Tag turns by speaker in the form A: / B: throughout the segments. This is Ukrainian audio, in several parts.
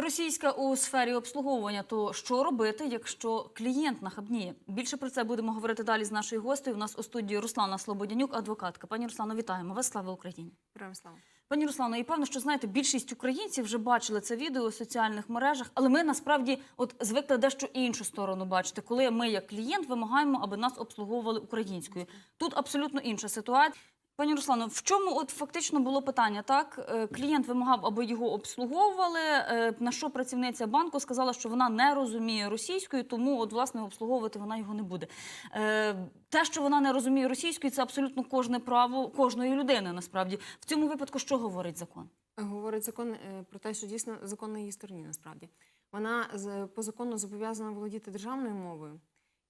A: Російська у сфері обслуговування. То що робити, якщо клієнт нахабніє? Більше про це будемо говорити далі з нашою гостею. У нас у студії Руслана Слободянюк, адвокатка. Пані Руслано, вітаємо вас. Слава Україні.
B: Героям слава.
A: Пані Руслано, і певно, що знаєте, більшість українців вже бачили це відео у соціальних мережах, але ми насправді от звикли дещо іншу сторону бачити, коли ми, як клієнт, вимагаємо, аби нас обслуговували українською. Тут абсолютно інша ситуація. Пані Руслано, в чому от фактично було питання? Так, Е, клієнт вимагав, аби його обслуговували. е, На що працівниця банку сказала, що вона не розуміє російською, тому от власне обслуговувати вона його не буде. Е, Те, що вона не розуміє російською, це абсолютно кожне право кожної людини. Насправді в цьому випадку що говорить закон?
B: Говорить закон про те, що дійсно закон на її стороні насправді. Вона по закону зобов'язана володіти державною мовою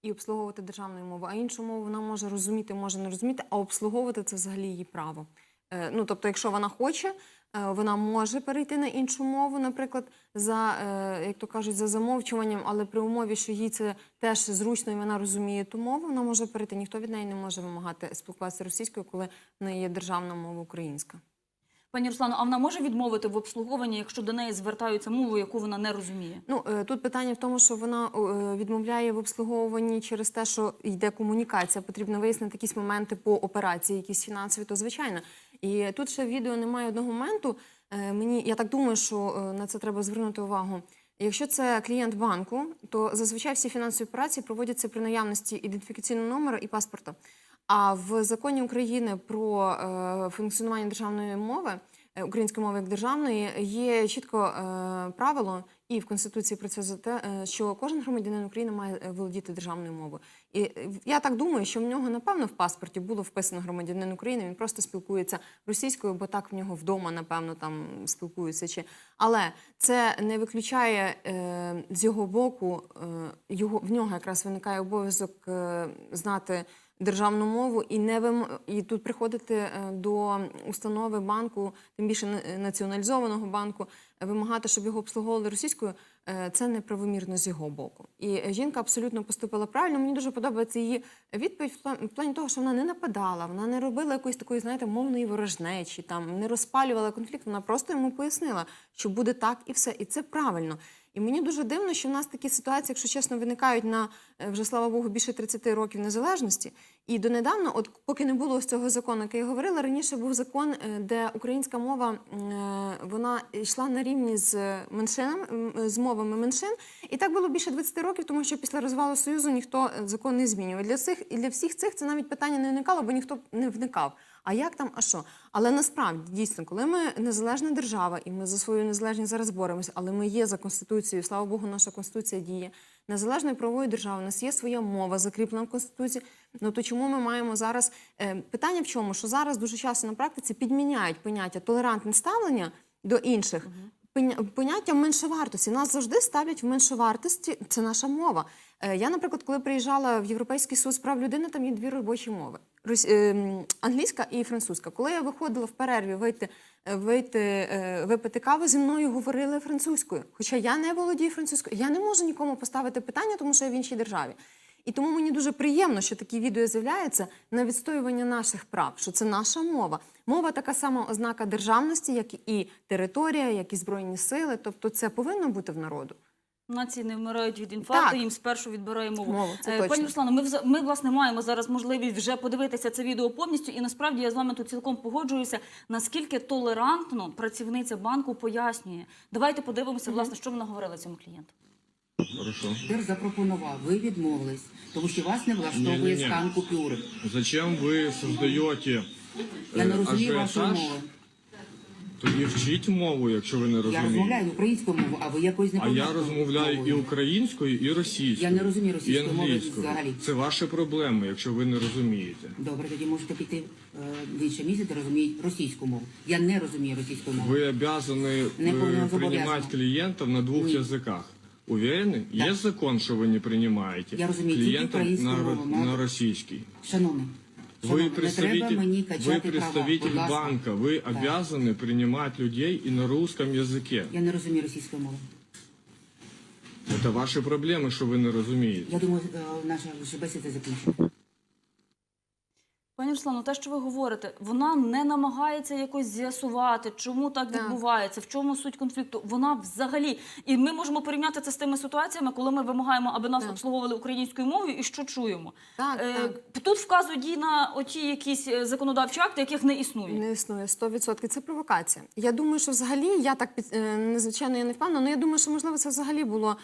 B: і обслуговувати державною мовою, а іншу мову вона може розуміти, може не розуміти, а обслуговувати це взагалі її право. Е, Ну, тобто, якщо вона хоче, е, вона може перейти на іншу мову, наприклад, за, е, як то кажуть, за замовчуванням, але при умові, що їй це теж зручно і вона розуміє ту мову, вона може перейти. Ніхто від неї не може вимагати спілкуватися російською, коли в неї є державна мова українська.
A: Пані Руслано, а вона може відмовити в обслуговуванні, якщо до неї звертаються мовою, яку вона не розуміє?
B: Ну е, тут питання в тому, що вона е, відмовляє в обслуговуванні через те, що йде комунікація. Потрібно вияснити якісь моменти по операції, якісь фінансові, то звичайно. І тут ще в відео немає одного моменту. Е, Мені я так думаю, що на це треба звернути увагу. Якщо це клієнт банку, то зазвичай всі фінансові операції проводяться при наявності ідентифікаційного номера і паспорта. А в законі України про е, функціонування державної мови е, української мови як державної є чітко е, правило, і в Конституції про це за те, що кожен громадянин України має володіти державною мовою. І я так думаю, що в нього напевно в паспорті було вписано громадянин України. Він просто спілкується російською, бо так в нього вдома, напевно, там спілкуються. Чи але це не виключає з його боку, його в нього якраз виникає обов'язок знати державну мову і не вим... і тут приходити е, до установи банку, тим більше на- націоналізованого банку, е, вимагати, щоб його обслуговували російською. е, Це неправомірно з його боку. І е, жінка абсолютно поступила правильно. Мені дуже подобається її відповідь в плані того, що вона не нападала, вона не робила якоїсь такої, знаєте, мовної ворожнечі, там не розпалювала конфлікт. Вона просто йому пояснила, що буде так і все. І це правильно. І мені дуже дивно, що в нас такі ситуації, якщо чесно, виникають на е, вже слава Богу більше 30 років незалежності. І донедавна, от поки не було ось цього закону, який я говорила, раніше був закон, е, де українська мова е, вона йшла на рівні з меншинами з мовами меншин. І так було більше 20 років, тому що після розвалу союзу ніхто закон не змінював. Для цих і для всіх цих це навіть питання не виникало, бо ніхто не вникав. А як там, а що? Але насправді дійсно, коли ми незалежна держава, і ми за свою незалежність зараз боремося, але ми є за конституцією, слава Богу, наша конституція діє незалежною правовою державою. У нас є своя мова, закріплена в конституції. Ну то чому ми маємо зараз е, питання в чому? Що зараз дуже часто на практиці підміняють поняття толерантне ставлення до інших. Поня- Поняття меншовартості нас завжди ставлять в меншовартості. Це наша мова. Е, Я, наприклад, коли приїжджала в Європейський суд з прав людини, там є дві робочі мови: англійська і французька. Коли я виходила в перерві вийти, е, вийти е, випити каву, зі мною говорили французькою. Хоча я не володію французькою, я не можу нікому поставити питання, тому що я в іншій державі. І тому мені дуже приємно, що такі відео з'являються на відстоювання наших прав, що це наша мова. Мова така сама ознака державності, як і територія, як і збройні сили. Тобто це повинно бути в народу.
A: Нації не вмирають від інфаркту,
B: Так.
A: їм спершу відбирає мову.
B: Мову, це
A: Е,
B: точно.
A: Пані Руслано, ми, вза- ми власне маємо зараз можливість вже подивитися це відео повністю, і насправді я з вами тут цілком погоджуюся, наскільки толерантно працівниця банку пояснює. Давайте подивимося, власне, що вона говорила цьому клієнту.
C: Тепер запропонував, ви відмовились, тому що вас не влаштовує скан купюри.
D: Зачем ви создаєте
C: Я не
D: е,
C: розумію вашої
D: ажіотаж?
C: мови.
D: Тоді вчіть мову, якщо ви не
C: Я
D: розумієте.
C: розмовляю українською мовою, а ви якоюсь
D: А я
C: непонятною
D: розмовляю і
C: мовою.
D: українською, і російською.
C: Я не розумію
D: і
C: російської мови
D: англійською.
C: взагалі.
D: Це ваші проблеми, якщо ви не розумієте.
C: Добре, тоді можете піти е, в інше місце, де розуміють російську мову. Я не розумію російську мову.
D: Ви обязаны
C: Не
D: э,
C: повинна
D: принимать
C: зобов'язана.
D: клиентов на двух
C: Ні.
D: языках. Уверены?
C: Так.
D: Есть закон, що ви не принимаете
C: Я розумію, тільки
D: клиентов
C: українську
D: на,
C: мову,
D: на
C: мову.
D: російський.
C: Шановний,
D: Вы
C: шановний, не треба
D: представитель,
C: мені
D: вы
C: качати права.
D: представитель
C: Будь ласка.
D: банка, вы
C: Так.
D: обязаны принимать людей и на русском языке.
C: Я не розумію російської мови.
D: Это ваши проблемы, що ви не розумієте.
C: Я думаю, е, наша вже бесіда закінчена.
A: Пані те, що ви говорите, вона не намагається якось з'ясувати, чому так, відбувається, в чому суть конфлікту. Вона взагалі, і ми можемо порівняти це з тими ситуаціями, коли ми вимагаємо, аби нас обслуговували українською мовою, і що чуємо.
B: Так,
A: Е,
B: так.
A: Тут вказують і на оті якісь е, законодавчі акти, яких не існує.
B: Не існує 100%. Це провокація. Я думаю, що взагалі я так під е, незвичайно я не впевнена, але я думаю, що можливо це взагалі було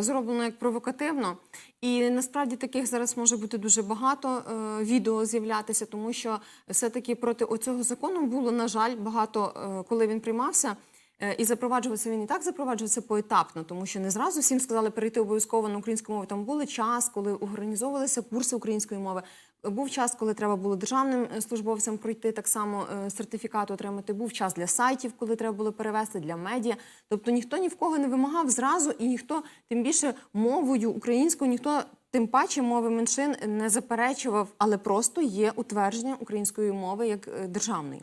B: зроблено як провокативно. І насправді таких зараз може бути дуже багато е, відео з'являтися, тому що все-таки проти оцього закону було, на жаль, багато, е, коли він приймався. Е, І запроваджувався він і так запроваджувався поетапно, тому що не зразу всім сказали перейти обов'язково на українську мову. Там були час, коли організовувалися курси української мови. Був час, коли треба було державним е, службовцям пройти так само е, сертифікат отримати. Був час для сайтів, коли треба було перевести для медіа. Тобто ніхто ні в кого не вимагав зразу, і ніхто тим більше мовою українською, ніхто тим паче мови меншин не заперечував, але просто є утвердження української мови як е, державної.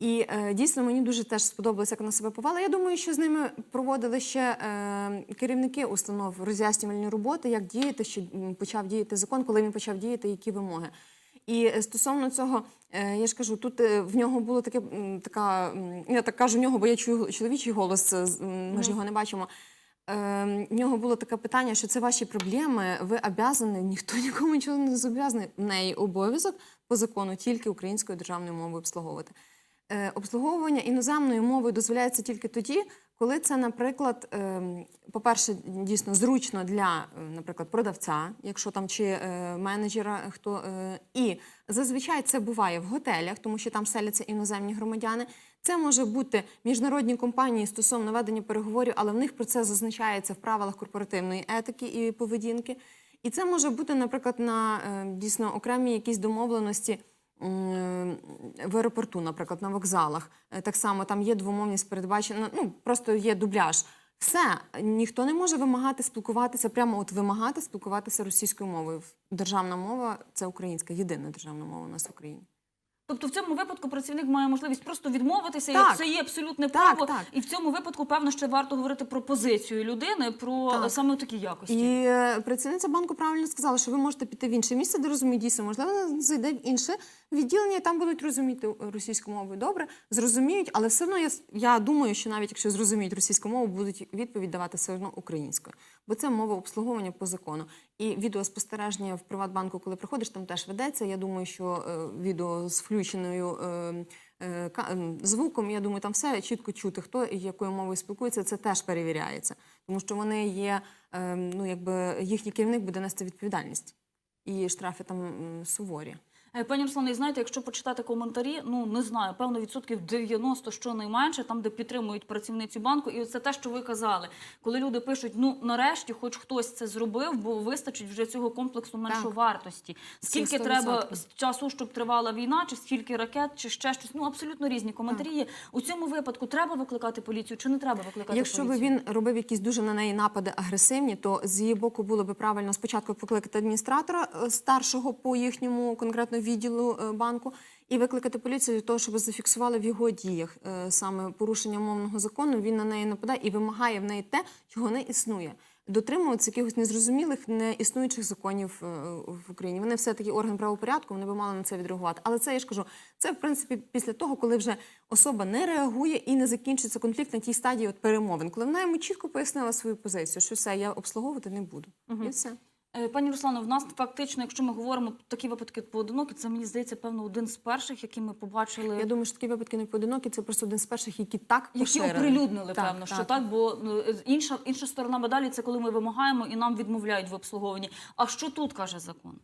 B: І е, дійсно мені дуже теж сподобалося, як вона себе повела. Я думаю, що з ними проводили ще е, керівники установ роз'яснювальні роботи, як діяти, що почав діяти закон, коли він почав діяти, які вимоги. І е, стосовно цього, е, я ж кажу, тут е, в нього було таке така. Я так кажу в нього, бо я чую чоловічий голос, ми ж його не бачимо. В нього було таке питання, що це ваші проблеми, ви обязані, ніхто нікому нічого не зобов'язаний. В неї обов'язок по закону тільки українською державною мовою обслуговувати. Е, Обслуговування іноземною мовою дозволяється тільки тоді, коли це, наприклад, ем, по-перше, дійсно зручно для, е, наприклад, продавця, якщо там чи е, менеджера, хто е, і зазвичай це буває в готелях, тому що там селяться іноземні громадяни. Це може бути міжнародні компанії стосовно ведення переговорів, але в них про це зазначається в правилах корпоративної етики і поведінки. І це може бути, наприклад, на е, дійсно окремі якісь домовленості в аеропорту, наприклад, на вокзалах. Е, Так само там є двомовність передбачена, ну просто є дубляж. Все, ніхто не може вимагати спілкуватися, прямо от вимагати спілкуватися російською мовою. Державна мова це українська, єдина державна мова у нас в Україні.
A: Тобто в цьому випадку працівник має можливість просто відмовитися,
B: Так.
A: і це є абсолютне право.
B: так.
A: І в цьому випадку, певно, ще варто говорити про позицію людини, про
B: Так.
A: саме такі якості.
B: І е, працівниця банку правильно сказала, що ви можете піти в інше місце, де розуміють дійсно, можливо, вона зайде в інше відділення, і там будуть розуміти російську мову. Добре, зрозуміють, але все одно я, я думаю, що навіть якщо зрозуміють російську мову, будуть відповідь давати все одно українською, бо це мова обслуговування по закону. І відеоспостереження в Приватбанку, коли приходиш, там теж ведеться. Я думаю, що е, відео з включеною. Е, е, звуком, я думаю, там все чітко чути, хто і якою мовою спілкується, це теж перевіряється. Тому що вони є, ем, ну якби їхній керівник буде нести відповідальність. І штрафи там суворі.
A: Е, Пані Руслане, і знаєте, якщо почитати коментарі, ну не знаю, певно відсотків 90 щонайменше, там, де підтримують працівницю банку, і це те, що ви казали, коли люди пишуть: ну нарешті, хоч хтось це зробив, бо вистачить вже цього комплексу меншовартості. Скільки
B: 100%.
A: треба часу, щоб тривала війна, чи скільки ракет, чи ще щось. Ну абсолютно різні коментарі. є. У цьому випадку треба викликати поліцію, чи не треба викликати
B: Якщо би
A: поліцію?
B: він робив якісь дуже на неї напади агресивні, то з її боку було би правильно спочатку покликати адміністратора е, старшого по їхньому конкретно відділу е, банку і викликати поліцію для того, щоб зафіксували в його діях е, саме порушення мовного закону. Він на неї нападає і вимагає в неї те, чого не існує. Дотримуватися якихось незрозумілих, неіснуючих законів е, в Україні. Вони все таки орган правопорядку, вони би мали на це відреагувати. Але це я ж кажу, це в принципі після того, коли вже особа не реагує і не закінчиться конфлікт на тій стадії от перемовин, коли вона йому чітко пояснила свою позицію, що все, я обслуговувати не буду. І все.
A: Е, Пані Руслано, в нас фактично, якщо ми говоримо такі випадки поодинокі, це мені здається, певно, один з перших, які ми побачили.
B: Я думаю, що такі випадки не поодинокі, це просто один з перших, які так
A: Які оприлюднили,
B: Так,
A: певно, що так, бо ну, інша, інша сторона медалі це коли ми вимагаємо і нам відмовляють в обслуговуванні. А що тут каже закон?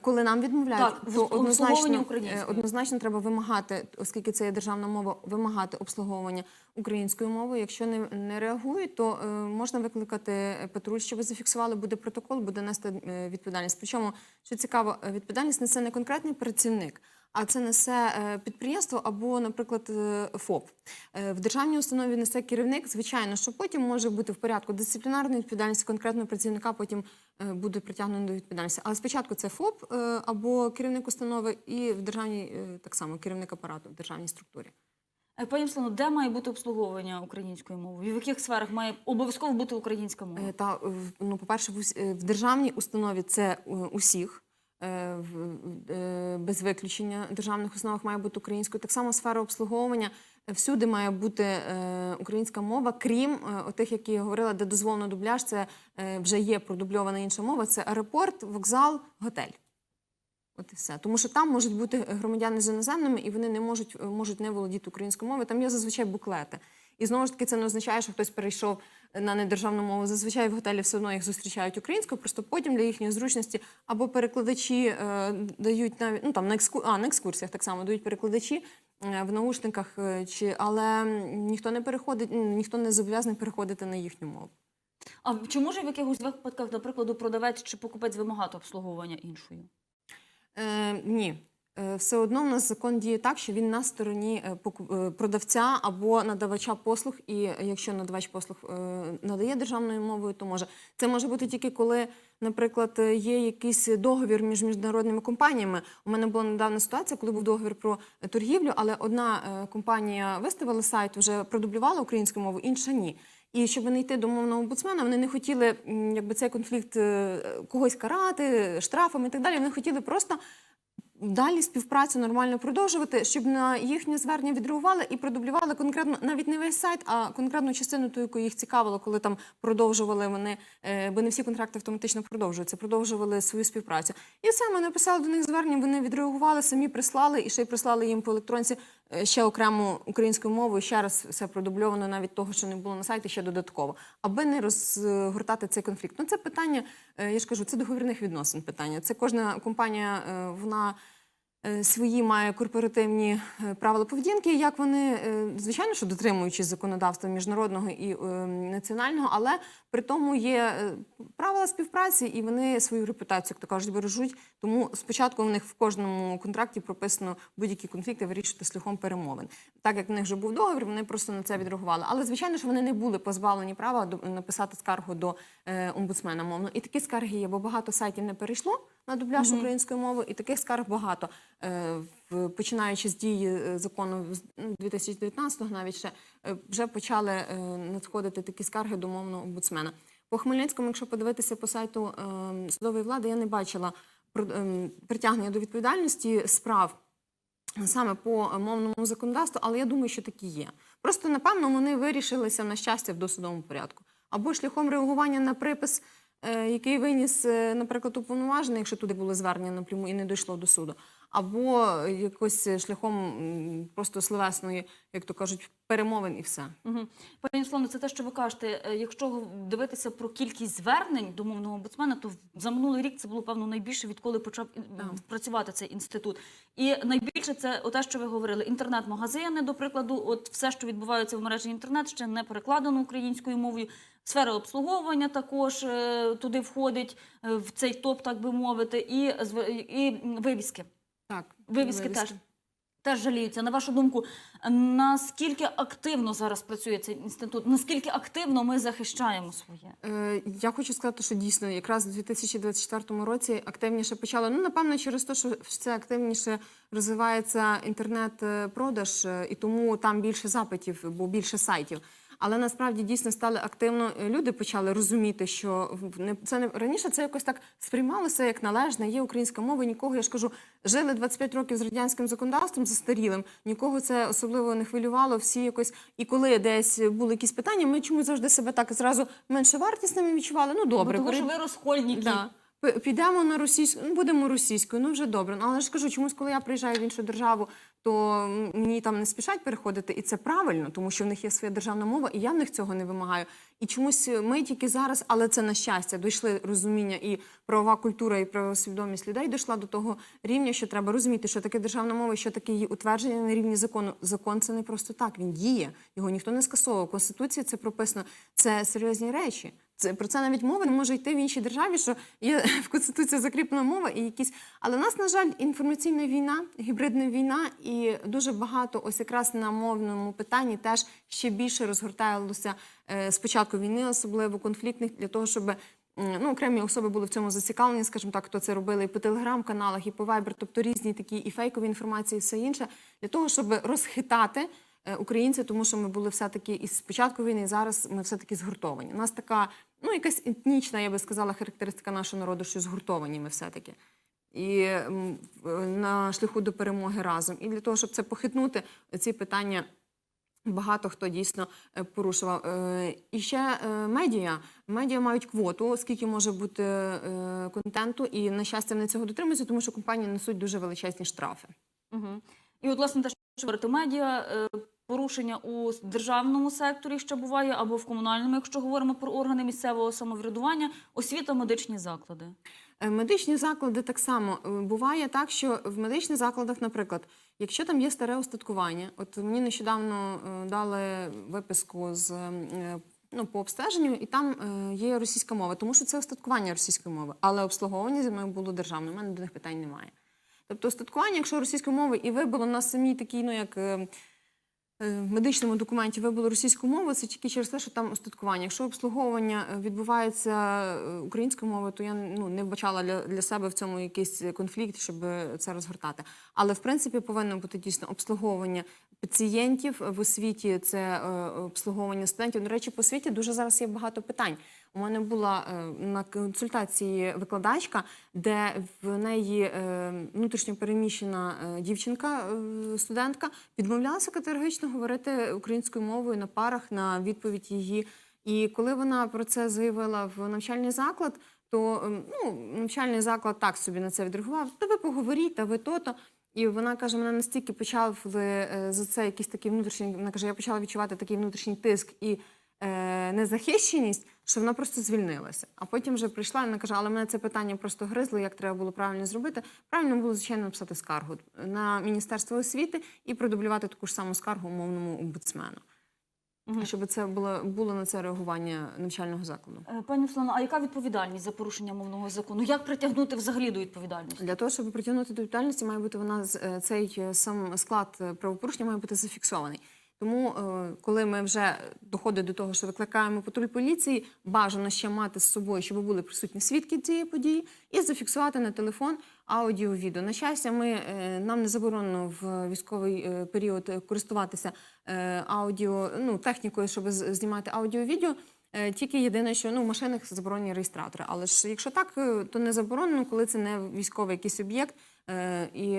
B: Коли нам відмовляють,
A: Так,
B: то однозначно, е, однозначно треба вимагати, оскільки це є державна мова, вимагати обслуговування українською мовою. Якщо не, не реагують, то е, можна викликати патруль, щоб зафіксували, буде протокол, буде нести е, відповідальність. Причому, що цікаво, е, відповідальність несе не конкретний працівник, а це несе е, підприємство або, наприклад, е, ФОП. Е, В державній установі несе керівник. Звичайно, що потім може бути в порядку дисциплінарної відповідальності конкретного працівника, потім буде притягнено до відповідальності. Але спочатку це ФОП або керівник установи, і в державній так само керівник апарату в державній структурі.
A: Пані Руслано, де має бути обслуговування українською мовою? І в яких сферах має обов'язково бути українська мова?
B: Та ну, по-перше, в, е, в державній установі це усіх. Е, е, без виключення державних основах має бути українською. Так само сфера обслуговування всюди має бути е, українська мова, крім тих, які я говорила, де дозволено дубляж, це вже є продубльована інша мова. Це аеропорт, вокзал, готель. От і все. Тому що там можуть бути громадяни з іноземними, і вони не можуть, можуть не володіти українською мовою. Там є зазвичай буклети. І знову ж таки, це не означає, що хтось перейшов на недержавну мову. Зазвичай в готелі все одно їх зустрічають українською, просто потім для їхньої зручності або перекладачі е, дають навіть ну там на екскур... а, на екскурсіях так само дають перекладачі е, в наушниках, е, чи але ніхто не переходить, ніхто не зобов'язаний переходити на їхню мову.
A: А чи може в якихось випадках, до прикладу, продавець чи покупець вимагати обслуговування іншою?
B: Е, ні. Е, Все одно в нас закон діє так, що він на стороні е, е, продавця або надавача послуг. І якщо надавач послуг надає державною мовою, то може це може бути тільки коли, наприклад, є якийсь договір між міжнародними компаніями. У мене була недавна ситуація, коли був договір про торгівлю, але одна компанія виставила сайт, вже продублювала українську мову, інша ні. І щоб не йти до мовного омбудсмена, вони не хотіли якби цей конфлікт когось карати штрафами і так далі. Вони хотіли просто далі співпрацю нормально продовжувати, щоб на їхнє звернення відреагували і продублювали конкретно навіть не весь сайт, а конкретну частину, ту, яку їх цікавило, коли там продовжували вони, е, бо не всі контракти автоматично продовжуються, продовжували свою співпрацю. І саме написали до них звернення, вони відреагували, самі прислали і ще й прислали їм по електронці ще окремо українською мовою, ще раз все продубльовано навіть того, що не було на сайті, ще додатково, аби не розгортати цей конфлікт. Ну це питання, е, я ж кажу, це договірних відносин питання. Це кожна компанія, е, вона е, свої має корпоративні е, правила поведінки, як вони, е, звичайно, що дотримуючись законодавства міжнародного і е, національного, але при тому є е, правила співпраці, і вони свою репутацію, як то кажуть, бережуть. Тому спочатку в них в кожному контракті прописано будь-які конфлікти вирішувати шляхом перемовин. Так як в них вже був договір, вони просто на це відреагували. Але звичайно, що вони не були позбавлені права написати скаргу до е, омбудсмена мовно. І такі скарги є, бо багато сайтів не перейшло на дубляж українською мовою, і таких скарг багато. Е, починаючи з дії е, закону ну, 2019-го навіть ще е, вже почали надходити такі скарги до мовного омбудсмена. По Хмельницькому, якщо подивитися по сайту судової влади, я не бачила притягнення до відповідальності справ саме по мовному законодавству, але я думаю, що такі є. Просто напевно вони вирішилися на щастя в досудовому порядку. Або шляхом реагування на припис, який виніс, наприклад, уповноважений, якщо туди було звернення напряму і не дійшло до суду, або якось шляхом просто словесної, як то кажуть, перемовин і все.
A: Угу. Пані Славно, це те, що ви кажете. Е, Якщо дивитися про кількість звернень до мовного омбудсмена, то за минулий рік це було певно найбільше, відколи почав
B: Так.
A: працювати цей інститут. І найбільше це те, що ви говорили: інтернет-магазини, до прикладу, от все, що відбувається в мережі інтернет, ще не перекладено українською мовою. Сфера обслуговування також е, туди входить е, в цей топ, так би мовити, і, і вивіски. Вивіски теж. Теж жаліються. На вашу думку, наскільки активно зараз працює цей інститут? Наскільки активно ми захищаємо своє?
B: Е, Я хочу сказати, що дійсно якраз у 2024 році активніше почало. Ну, напевно, через те, що це активніше розвивається інтернет-продаж, е, і тому там більше запитів, бо більше сайтів. Але насправді дійсно стали активно. е, Люди почали розуміти, що це не раніше це якось так сприймалося як належне. Є українська мова. Нікого я ж кажу, жили 25 років з радянським законодавством застарілим. Нікого це особливо не хвилювало. Всі якось і коли десь були якісь питання, ми чомусь завжди себе так зразу менше вартісними відчували. Ну добре,
A: Бо того,
B: перед-
A: що ви розхольники.
B: Да. Підемо на російську, ну будемо російською, ну вже добре. Ну, Але ж кажу, чомусь, коли я приїжджаю в іншу державу, то мені там не спішать переходити, і це правильно, тому що в них є своя державна мова, і я в них цього не вимагаю. І чомусь ми тільки зараз, але це на щастя, дійшли розуміння і правова культура, і правосвідомість людей дійшла до того рівня, що треба розуміти, що таке державна мова, що таке її утвердження на рівні закону. Закон це не просто так, він діє, його ніхто не скасовував. Конституції це прописано. Це серйозні речі. Це про це навіть мова не може йти в іншій державі, що є в конституції закріплена мова і якісь. Але в нас, на жаль, інформаційна війна, гібридна війна, і дуже багато ось якраз на мовному питанні теж ще більше розгорталося е, з початку війни, особливо конфліктних, для того, щоб ну, окремі особи були в цьому зацікавлені, скажімо так, хто це робили і по телеграм-каналах, і по Viber, тобто різні такі і фейкові інформації, і все інше, для того, щоб розхитати е, українців, тому що ми були все-таки із спочатку війни, і зараз ми все-таки згуртовані. У нас така, ну, якась етнічна, я би сказала, характеристика нашого народу, що згуртовані ми все-таки. і на шляху до перемоги разом. І для того, щоб це похитнути, ці питання. Багато хто дійсно е, порушував. Е, І ще медіа. Медіа мають квоту, скільки може бути контенту, і на щастя вони цього дотримуються, тому що компанії несуть дуже величезні штрафи.
A: Угу. І от, власне, те, що говорите, медіа, порушення у державному секторі ще буває, або в комунальному, якщо говоримо про органи місцевого самоврядування, освіта, медичні заклади.
B: Е, Медичні заклади так само Е, буває так, що в медичних закладах, наприклад, якщо там є старе устаткування, от мені нещодавно е, дали виписку з ну, по обстеженню, і там є російська мова, тому що це устаткування російської мови, але обслуговування зі мною було державне. У мене до них питань немає. Тобто устаткування, якщо російською мовою і вибило на самій такій, ну як. Е, В медичному документі вибило російську мову, це тільки через те, що там устаткування. Якщо обслуговування е, відбувається е, українською мовою, то я ну, не вбачала для, для себе в цьому якийсь конфлікт, щоб це розгортати. Але в принципі повинно бути дійсно обслуговування пацієнтів в освіті, це обслуговування студентів. До речі, по освіті дуже зараз є багато питань. У мене була е, на консультації викладачка, де в неї е, внутрішньо переміщена е, дівчинка, студентка, відмовлялася категорично говорити українською мовою на парах на відповідь її. І коли вона про це заявила в навчальний заклад, то ем, ну, навчальний заклад так собі на це відреагував. Та ви поговоріть, та ви то-то. І вона каже, мене настільки почав за це якийсь такий внутрішній. Вона каже, я почала відчувати такий внутрішній тиск і е, незахищеність, що вона просто звільнилася. А потім вже прийшла і вона каже, але мене це питання просто гризло, як треба було правильно зробити. Правильно було, звичайно, написати скаргу на Міністерство освіти і продублювати таку ж саму скаргу умовному омбудсмену. Щоб це було, було на це реагування навчального закладу.
A: Е, Пані Руслано, а яка відповідальність за порушення мовного закону? Як притягнути взагалі до відповідальності?
B: Для того, щоб притягнути до відповідальності, має бути вона е, цей е, сам склад правопорушення має бути зафіксований. Тому, е, коли ми вже доходить до того, що викликаємо патруль поліції, бажано ще мати з собою, щоб були присутні свідки цієї події, і зафіксувати на телефон аудіо, відео. На щастя, ми е, нам не заборонено в військовий е, період користуватися аудіо, ну технікою, щоб знімати аудіо, відео. Тільки єдине, що ну в машинах заборонені реєстратори. Але ж якщо так, то не заборонено, коли це не військовий якийсь об'єкт. І,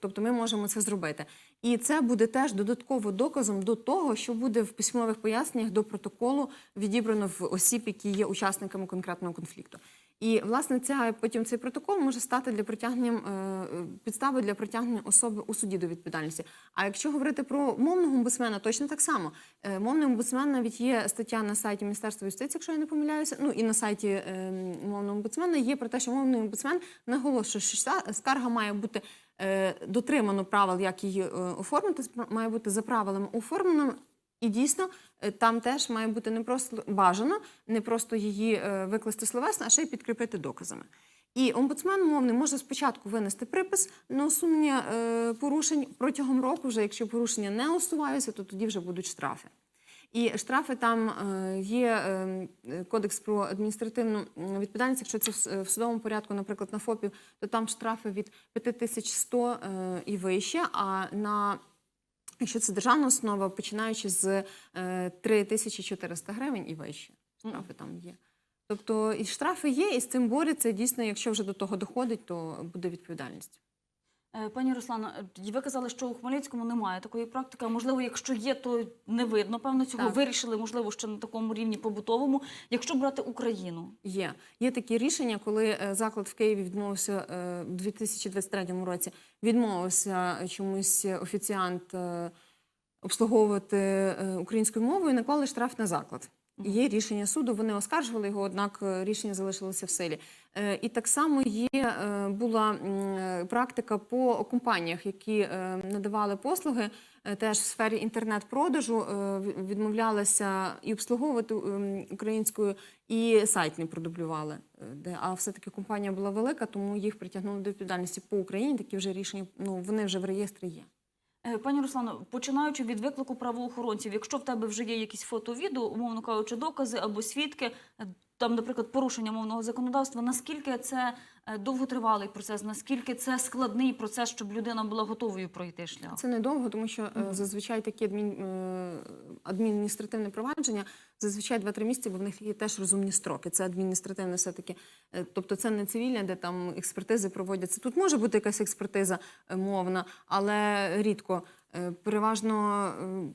B: тобто ми можемо це зробити. І це буде теж додатково доказом до того, що буде в письмових поясненнях до протоколу відібрано в осіб, які є учасниками конкретного конфлікту. І власне ця потім цей протокол може стати для притягнення е, підстави для притягнення особи у суді до відповідальності. А якщо говорити про мовного омбудсмена, точно так само. Е, Мовний омбудсмен навіть є стаття на сайті Міністерства юстиції, якщо я не помиляюся. Ну і на сайті е, мовного омбудсмена є про те, що мовний омбудсмен наголошує, що скарга має бути дотримано правил, як її е, оформити, має бути за правилами оформлена. І дійсно е, там теж має бути не просто бажано, не просто її е, викласти словесно, а ще й підкріпити доказами. І омбудсмен мовний може спочатку винести припис на усунення е, порушень протягом року. Вже якщо порушення не усуваються, то тоді вже будуть штрафи. І штрафи там е, є е, кодекс про адміністративну відповідальність. Якщо це в судовому порядку, наприклад, на ФОПів, то там штрафи від 5100 е, і вище. А на Якщо це державна установа, починаючи з е, 3400 гривень і вище, штрафи там є. Тобто і штрафи є, і з цим борються. Дійсно, якщо вже до того доходить, то буде відповідальність.
A: Е, Пані Руслано, е, ви казали, що у Хмельницькому немає такої практики. А можливо, якщо є, то не видно. Певно, цього
B: Так.
A: вирішили, можливо, ще на такому рівні побутовому. Якщо брати Україну,
B: Є. Є такі рішення, коли е, заклад в Києві відмовився в 2023 році, відмовився чомусь офіціант обслуговувати українською мовою, і наклали штраф на заклад. Є рішення суду, вони оскаржували його, однак е, рішення залишилося в силі. Е, І так само є е, була практика по компаніях, які надавали послуги теж в сфері інтернет-продажу, відмовлялися і обслуговувати українською, і сайт не продублювали. а все-таки компанія була велика, тому їх притягнули до відповідальності по Україні. Такі вже рішення, ну вони вже в реєстрі є.
A: Е, Пані Руслано, починаючи від виклику правоохоронців, якщо в тебе вже є якісь фото-відео, умовно кажучи, докази або свідки, там, наприклад, порушення мовного законодавства, наскільки це е, довготривалий процес, наскільки це складний процес, щоб людина була готовою пройти шлях?
B: Це недовго, тому що е, зазвичай такі адмін, е, адміністративне провадження зазвичай 2-3 місяці, бо в них є теж розумні строки. Це адміністративне все-таки. е, Тобто це не цивільне, де там експертизи проводяться. Тут може бути якась експертиза мовна, але рідко. Е, Переважно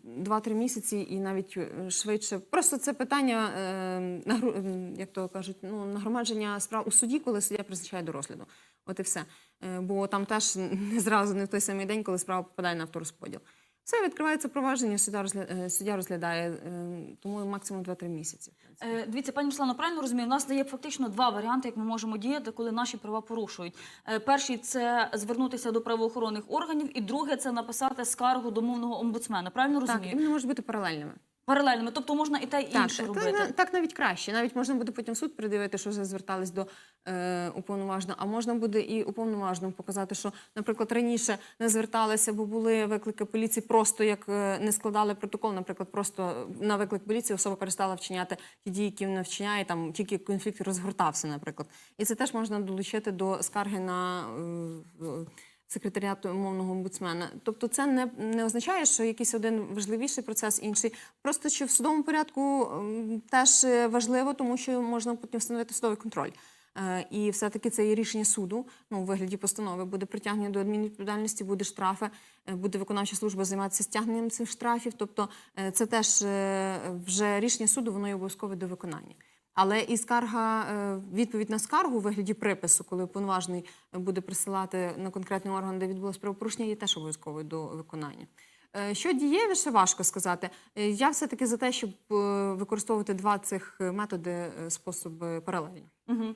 B: е, 2-3 місяці і навіть е, швидше. Просто це питання е, ем, як то кажуть, ну нагромадження справ у суді, коли суддя призначає до розгляду. От і все. Е, Бо там теж не зразу, не в той самий день, коли справа попадає на авторозподіл. Все відкривається провадження, суддя розглядає, суддя розглядає е, тому максимум 2-3 місяці.
A: Е, Дивіться, пані Руслана, правильно розумію, у нас є фактично два варіанти, як ми можемо діяти, коли наші права порушують. Е, Перший це звернутися до правоохоронних органів, і друге це написати скаргу до мовного омбудсмена. Правильно
B: Так, і
A: розумію?
B: вони можуть бути паралельними.
A: Паралельно, тобто можна і те, і
B: Так,
A: інше
B: так,
A: робити.
B: так, так навіть краще. Навіть можна буде потім в суд придивити, що вже звертались до е, уповноваженого. А можна буде і уповноваженому показати, що, наприклад, раніше не зверталися, бо були виклики поліції, просто як е, не складали протокол, наприклад, просто на виклик поліції особа перестала вчиняти ті дії, які вона вчиняє, там тільки конфлікт розгортався, наприклад. І це теж можна долучити до скарги на. е, секретаріату мовного омбудсмена. Тобто, це не, не означає, що якийсь один важливіший процес, інший. Просто що в судовому порядку теж е, важливо, тому що можна потім встановити судовий контроль. Е, І все-таки це є рішення суду. Ну, у вигляді постанови буде притягнення до адмінвідповідальності, буде штрафи, е, буде виконавча служба займатися стягненням цих штрафів. Тобто, це теж вже рішення суду, воно є обов'язкове до виконання. Але і скарга, е, відповідь на скаргу у вигляді припису, коли уповноважений буде присилати на конкретний орган, де відбулось правопорушення, є теж обов'язковою до виконання. Е, Що дієвіше, важко сказати. Е, Я все-таки за те, щоб використовувати два цих методи, способи паралельно.
A: Угу.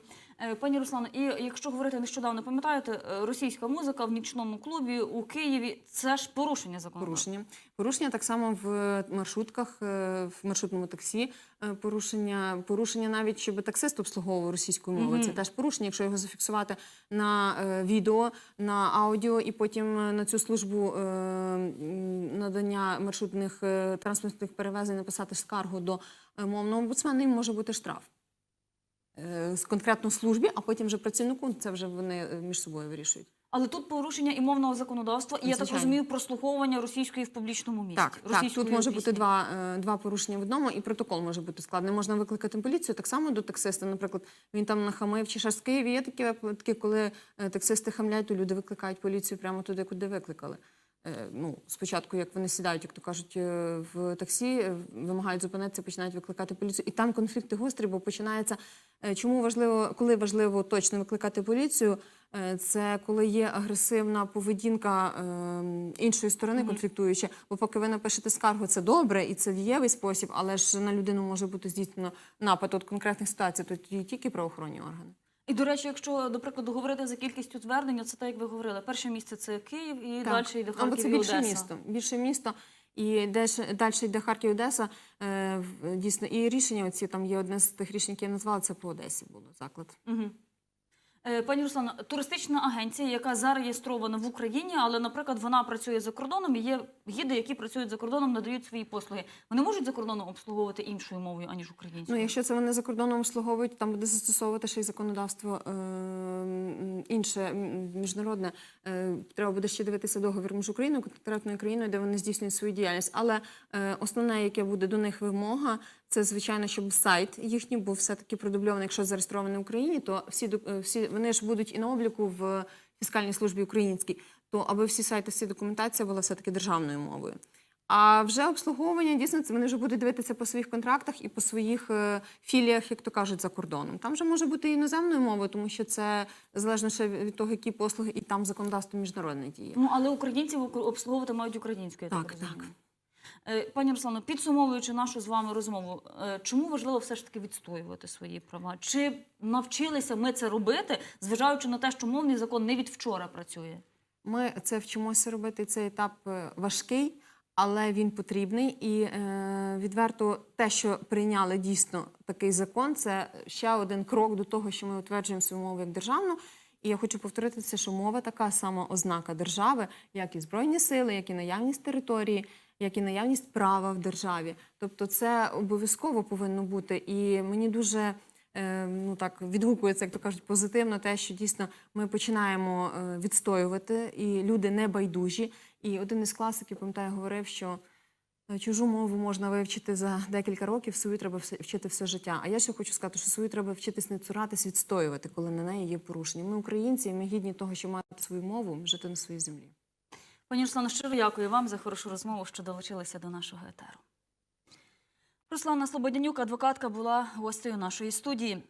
A: Пані Руслано, і якщо говорити нещодавно, пам'ятаєте, е, російська музика в нічному клубі у Києві це ж порушення закону.
B: Порушення. Порушення так само в маршрутках, е, в маршрутному таксі. Порушення, порушення навіть, щоб таксист обслуговував російською мовою. Це теж порушення, якщо його зафіксувати на відео, на аудіо, і потім на цю службу надання маршрутних транспортних перевезень написати скаргу до мовного омбудсмена, їм може бути штраф. Е, З конкретно службі, а потім вже працівнику це вже вони е, між собою вирішують.
A: Але тут порушення і мовного законодавства, і я так розумію, прослуховування російської в публічному місці.
B: Так, так, тут може
A: пісні.
B: бути два, е, два порушення в одному, і протокол може бути складний. Можна викликати поліцію так само до таксиста. Наприклад, він там нахамив чи в Києві. Є такі випадки, коли таксисти хамлять, то люди викликають поліцію прямо туди, куди викликали. Е, Ну, спочатку, як вони сідають, як то кажуть, е, в таксі, е, вимагають зупинитися, починають викликати поліцію. І там конфлікти гострі, бо починається. Чому важливо, коли важливо точно викликати поліцію? Це коли є агресивна поведінка е, іншої сторони, конфліктуюча. Бо поки ви напишете скаргу, це добре і це дієвий спосіб, але ж на людину може бути здійснено напад от конкретних ситуацій, то тоді тільки правоохоронні органи.
A: І до речі, якщо до прикладу говорити за кількістю звернень, це так, як ви говорили. Перше місце це Київ, і далі йде
B: Або
A: Харків
B: це
A: і
B: більше
A: Одеса.
B: місто. Більше місто. І далі йде Харків Одеса. Е, дійсно, і рішення оці там є одне з тих рішень, які я назвала, це по Одесі було заклад.
A: Угу. Пані Руслано, туристична агенція, яка зареєстрована в Україні, але, наприклад, вона працює за кордоном. і Є гіди, які працюють за кордоном, надають свої послуги. Вони можуть за кордоном обслуговувати іншою мовою аніж українською.
B: Ну, якщо це вони за кордоном обслуговують, там буде застосовувати ще й законодавство е, інше міжнародне. Е, треба буде ще дивитися договір між Україною конкретною країною, де вони здійснюють свою діяльність. Але е, основне, яке буде до них вимога, це звичайно, щоб сайт їхній був все таки продубльований. Якщо зареєстрований в Україні, то всі е, всі вони ж будуть і на обліку в фіскальній службі українській, то аби всі сайти, всі документація була все таки державною мовою. А вже обслуговування дійсно це вони вже будуть дивитися по своїх контрактах і по своїх е, філіях, як то кажуть, за кордоном. Там вже може бути і іноземною мовою, тому що це залежно ще від того, які послуги, і там законодавство міжнародне діє.
A: Ну але українців обслуговувати мають українською.
B: Так,
A: розумію.
B: так.
A: Е, Пані Руслано, підсумовуючи нашу з вами розмову, е, чому важливо все ж таки відстоювати свої права? Чи навчилися ми це робити, зважаючи на те, що мовний закон не від вчора працює?
B: Ми це вчимося робити. Цей етап е, важкий, але він потрібний. І е, відверто те, що прийняли дійсно такий закон, це ще один крок до того, що ми утверджуємо свою мову як державну. І я хочу повторити це, що мова така сама ознака держави, як і збройні сили, як і наявність території, як і наявність права в державі. Тобто, це обов'язково повинно бути. І мені дуже е, ну так відгукується, як то кажуть, позитивно, те, що дійсно ми починаємо е, відстоювати, і люди не байдужі. І один із класиків, пам'ятаю, говорив, що е, чужу мову можна вивчити за декілька років, свою треба вчити все життя. А я ще хочу сказати, що свою треба вчитись не цуратись, відстоювати, коли на неї є порушення. Ми українці, і ми гідні того, що мати свою мову, жити на своїй землі.
A: Пані Руслано, щиро дякую вам за хорошу розмову, що долучилися до нашого етеру. Руслана Слободянюк, адвокатка, була гостею нашої студії.